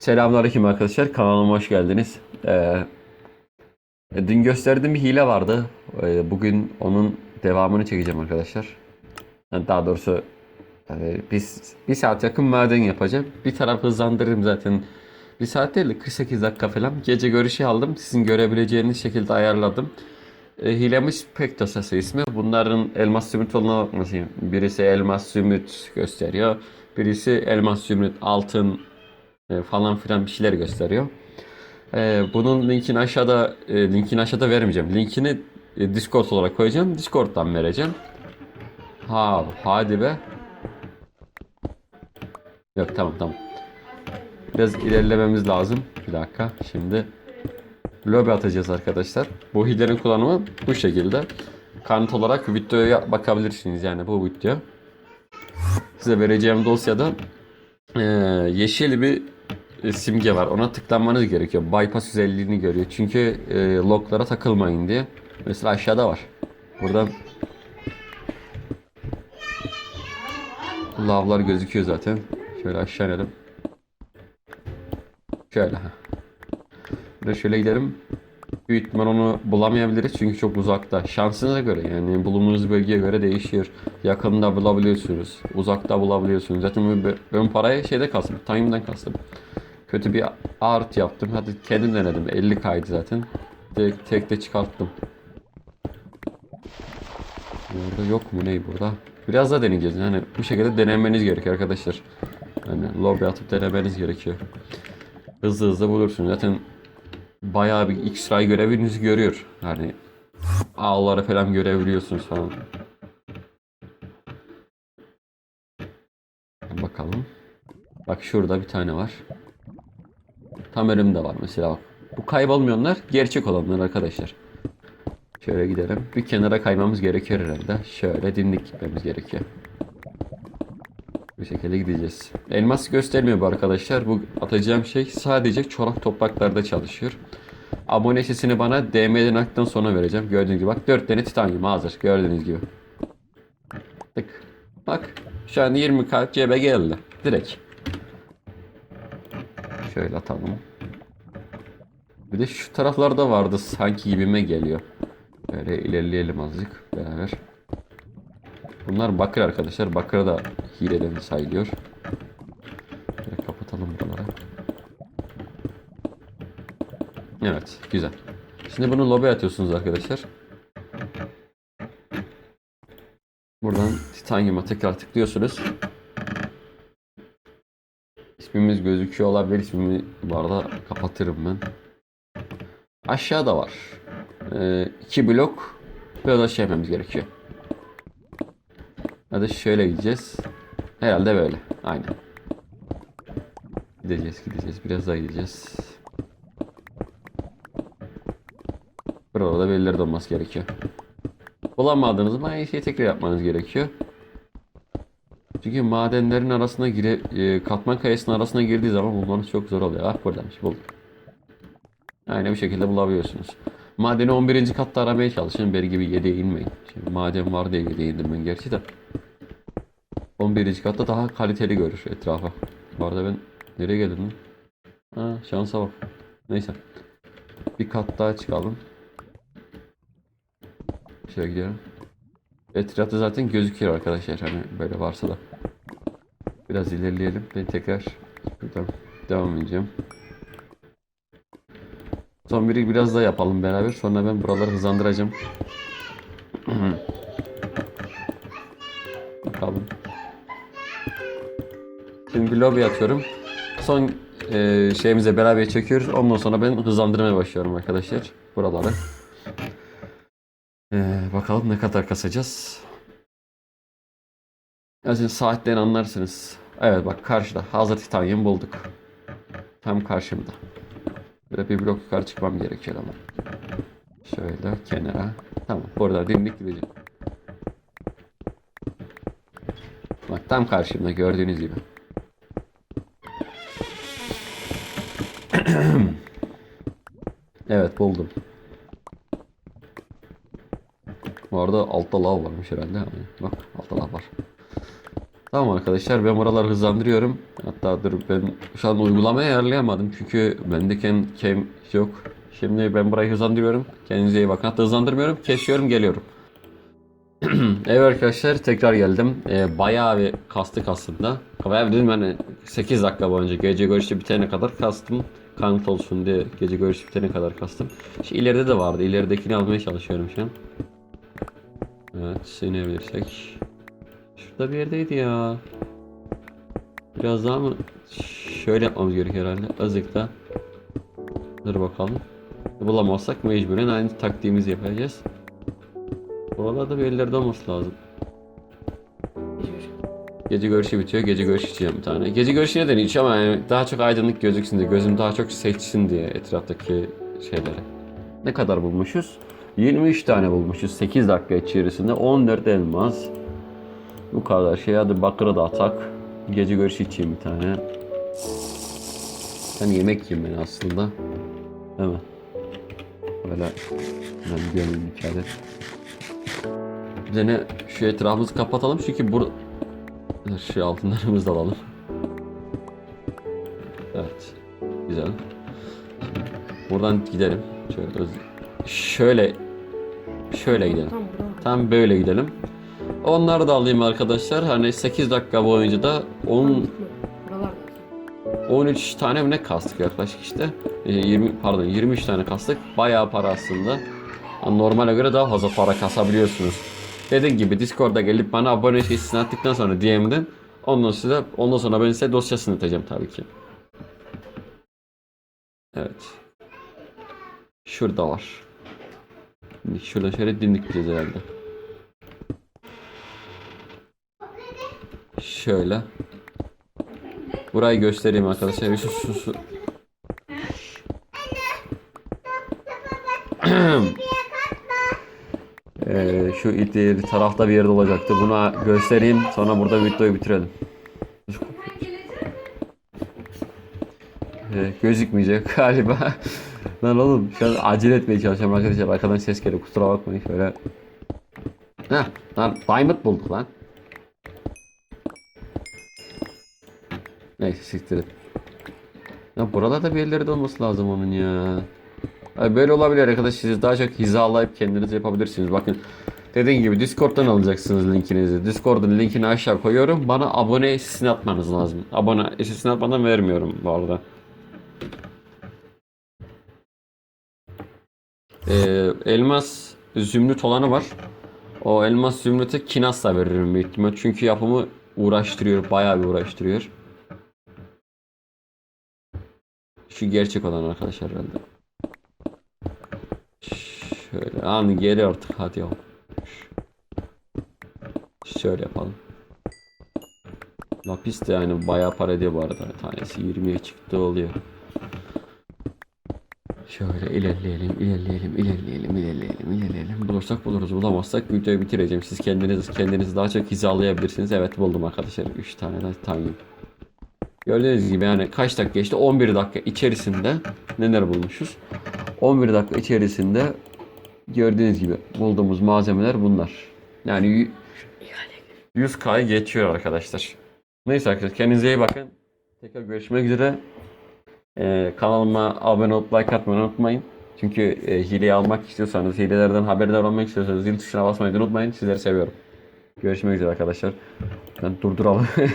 Selamünaleyküm arkadaşlar. Kanalıma hoş geldiniz. Ee, dün gösterdiğim bir hile vardı. Ee, bugün onun devamını çekeceğim arkadaşlar. Yani daha doğrusu yani biz bir saat yakın maden yapacağım. Bir taraf hızlandırırım zaten. Bir saat değil de 48 dakika falan. Gece görüşü aldım. Sizin görebileceğiniz şekilde ayarladım. E, hilemiz Pektasası ismi. Bunların elmas zümrüt olduğuna bakmasın. Birisi elmas zümrüt gösteriyor. Birisi elmas zümrüt altın falan filan bir şeyler gösteriyor. E, bunun linkini aşağıda e, linkini aşağıda vermeyeceğim. Linkini e, Discord olarak koyacağım. Discord'dan vereceğim. Ha hadi be. Yok tamam tamam. Biraz ilerlememiz lazım. Bir dakika. Şimdi lobi atacağız arkadaşlar. Bu hilenin kullanımı bu şekilde. Kanıt olarak videoya bakabilirsiniz yani bu video. Size vereceğim dosyada e, yeşil bir e, simge var. Ona tıklanmanız gerekiyor. Bypass özelliğini görüyor. Çünkü e, loglara takılmayın diye. Mesela aşağıda var. Buradan lavlar gözüküyor zaten. Şöyle aşağı inelim. Şöyle. de şöyle gidelim. Büyük ihtimal onu bulamayabiliriz çünkü çok uzakta. Şansınıza göre yani bulunduğunuz bölgeye göre değişiyor. Yakında bulabiliyorsunuz. Uzakta bulabiliyorsunuz. Zaten ben parayı şeyde kastım. Time'dan kastım. Kötü bir art yaptım. Hadi kendim denedim. 50 kaydı zaten. Tek, tek de çıkarttım. Burada yok mu ne burada? Biraz daha deneyeceğiz. Yani bu şekilde denemeniz gerekiyor arkadaşlar. Yani lobby atıp denemeniz gerekiyor. Hızlı hızlı bulursunuz. Zaten bayağı bir X-ray görevinizi görüyor. Yani ağları falan görebiliyorsunuz falan. Bakalım. Bak şurada bir tane var. Tam önümde var mesela. Bu kaybolmayanlar gerçek olanlar arkadaşlar. Şöyle gidelim. Bir kenara kaymamız gerekiyor herhalde. Şöyle dimdik gitmemiz gerekiyor. Bu şekilde gideceğiz. Elmas göstermiyor bu arkadaşlar. Bu atacağım şey sadece çorak topraklarda çalışıyor. Abone sesini bana DM'den aktan sonra vereceğim. Gördüğünüz gibi bak 4 tane titanyum hazır. Gördüğünüz gibi. Tık. Bak şu an 20 kalp cebe geldi. Direkt. Şöyle atalım. Bir de şu taraflarda vardı sanki gibime geliyor. Böyle ilerleyelim azıcık beraber. Bunlar bakır arkadaşlar. Bakır da hileden sayılıyor. Şöyle kapatalım buraları. Evet, güzel. Şimdi bunu lobe atıyorsunuz arkadaşlar. Buradan titanyuma tekrar tıklıyorsunuz. İsmimiz gözüküyor olabilir. İsmimi bu arada kapatırım ben. Aşağıda var. Ee, iki blok böyle şey yapmamız gerekiyor. Hadi şöyle gideceğiz. Herhalde böyle. Aynen. Gideceğiz gideceğiz. Biraz daha gideceğiz. Burada da belirli olması gerekiyor. Bulamadığınız zaman aynı şeyi tekrar yapmanız gerekiyor. Çünkü madenlerin arasına gire, e, katman kayasının arasına girdiği zaman bulmanız çok zor oluyor. Ah buradaymış buldum. Aynı bu şekilde bulabiliyorsunuz. Madeni 11. katta aramaya çalışın. Beri gibi 7'ye inmeyin. Şimdi maden var diye 7'ye indim ben gerçi de. 11. katta daha kaliteli görür etrafa. Bu arada ben nereye geldim lan? Ha şansa bak. Neyse. Bir kat daha çıkalım. Şöyle gidelim. Etrafta zaten gözüküyor arkadaşlar hani böyle varsa da. Biraz ilerleyelim. Ben tekrar buradan devam edeceğim. Son biri biraz daha yapalım beraber. Sonra ben buraları hızlandıracağım. Bakalım. Şimdi lobby atıyorum. Son e, şeyimize beraber çekiyoruz. Ondan sonra ben hızlandırmaya başlıyorum arkadaşlar. Buraları. E, bakalım ne kadar kasacağız. Yani saatten anlarsınız. Evet bak karşıda. Hazır titanyum bulduk. Tam karşımda. Böyle bir blok yukarı çıkmam gerekiyor ama. Şöyle kenara. Tamam. Burada dimdik gideceğim. Bak tam karşımda gördüğünüz gibi. evet buldum. Bu arada altta lav varmış herhalde. Bak altta lav var. Tamam arkadaşlar ben buraları hızlandırıyorum. Hatta dur ben şu an uygulamayı ayarlayamadım çünkü bende cam yok. Şimdi ben burayı hızlandırıyorum. Kendinize iyi bakın. Hatta hızlandırmıyorum. Kesiyorum geliyorum. evet arkadaşlar tekrar geldim. Ee, bayağı bir kastık aslında. Bayağı dedim hani 8 dakika boyunca gece görüşü bitene kadar kastım. Kanıt olsun diye gece görüşü bitene kadar kastım. Şu ileride de vardı. İleridekini almaya çalışıyorum şu an. Evet sinebilirsek. Şurada bir yerdeydi ya. Biraz daha mı? Şöyle yapmamız gerekiyor herhalde. Azıcık da. Dur bakalım. Bulamazsak mecburen aynı taktiğimizi yapacağız. Buralarda bir yerlerde olması lazım. Gece görüşü bitiyor. Gece görüşü içeceğim bir tane. Gece görüşü neden hiç ama yani daha çok aydınlık gözüksün diye. Gözüm daha çok seçsin diye etraftaki şeyleri. Ne kadar bulmuşuz? 23 tane bulmuşuz 8 dakika içerisinde. 14 elmas. Bu kadar şey. Hadi bakırı da atak. Gece görüşü içeyim bir tane. Ben yemek yiyeyim ben aslında. Mi? Böyle ben gömeyim. Bir de ne şu etrafımızı kapatalım çünkü burada şu altınlarımızı da alalım. Evet. Güzel. Buradan gidelim. Şöyle şöyle şöyle gidelim. Tam böyle gidelim. Onları da alayım arkadaşlar. Hani 8 dakika boyunca da 10 Gitme. Buralarda. 13 tane mi ne kastık yaklaşık işte. Ee, 20 pardon 23 tane kastık. Bayağı para aslında. Yani Normale göre daha fazla para kasabiliyorsunuz. Dediğim gibi Discord'a gelip bana abone şeysini attıktan sonra DM'den ondan sonra ondan sonra ben size dosyasını atacağım tabii ki. Evet. Şurada var. Şimdi şöyle dimdik gideceğiz herhalde. Şöyle. Burayı göstereyim arkadaşlar. Şu, şu, şu. Ee, şu iti tarafta bir yerde olacaktı. Buna göstereyim. Sonra burada videoyu bitirelim. Ee, gözükmeyecek galiba. Lan oğlum şu an acele etmeye çalışıyorum arkadaşlar. Arkadan ses geliyor. Kusura bakmayın şöyle. Heh, lan diamond bulduk lan. Neyse siktir et. Ya buralarda bir yerlerde olması lazım onun ya. Ay böyle olabilir arkadaş. Siz daha çok hizalayıp kendiniz yapabilirsiniz. Bakın dediğim gibi Discord'dan alacaksınız linkinizi. Discord'un linkini aşağı koyuyorum. Bana abone sesini atmanız lazım. Abone sesini atmadan vermiyorum bu arada. Ee, elmas zümrüt olanı var. O elmas zümrütü kinasla veririm büyük ihtimal. Çünkü yapımı uğraştırıyor. Bayağı bir uğraştırıyor. Şu gerçek olan arkadaşlar herhalde. Şöyle an geri artık hadi ya. Şöyle yapalım. Lapis de yani bayağı para ediyor bu arada. Tanesi 20'ye çıktı oluyor. Şöyle ilerleyelim, ilerleyelim, ilerleyelim, ilerleyelim, ilerleyelim. Bulursak buluruz, bulamazsak videoyu bitireceğim. Siz kendiniz kendinizi daha çok hizalayabilirsiniz. Evet buldum arkadaşlar. 3 tane de tane. Gördüğünüz gibi yani kaç dakika geçti? 11 dakika içerisinde neler bulmuşuz? 11 dakika içerisinde gördüğünüz gibi bulduğumuz malzemeler bunlar. Yani y- 100K'yı geçiyor arkadaşlar. Neyse arkadaşlar kendinize iyi bakın. Tekrar görüşmek üzere. Ee, kanalıma abone olup like atmayı unutmayın. Çünkü e, hileyi almak istiyorsanız, hilelerden haberdar olmak istiyorsanız zil tuşuna basmayı unutmayın. Sizleri seviyorum. Görüşmek üzere arkadaşlar. Ben durduralım.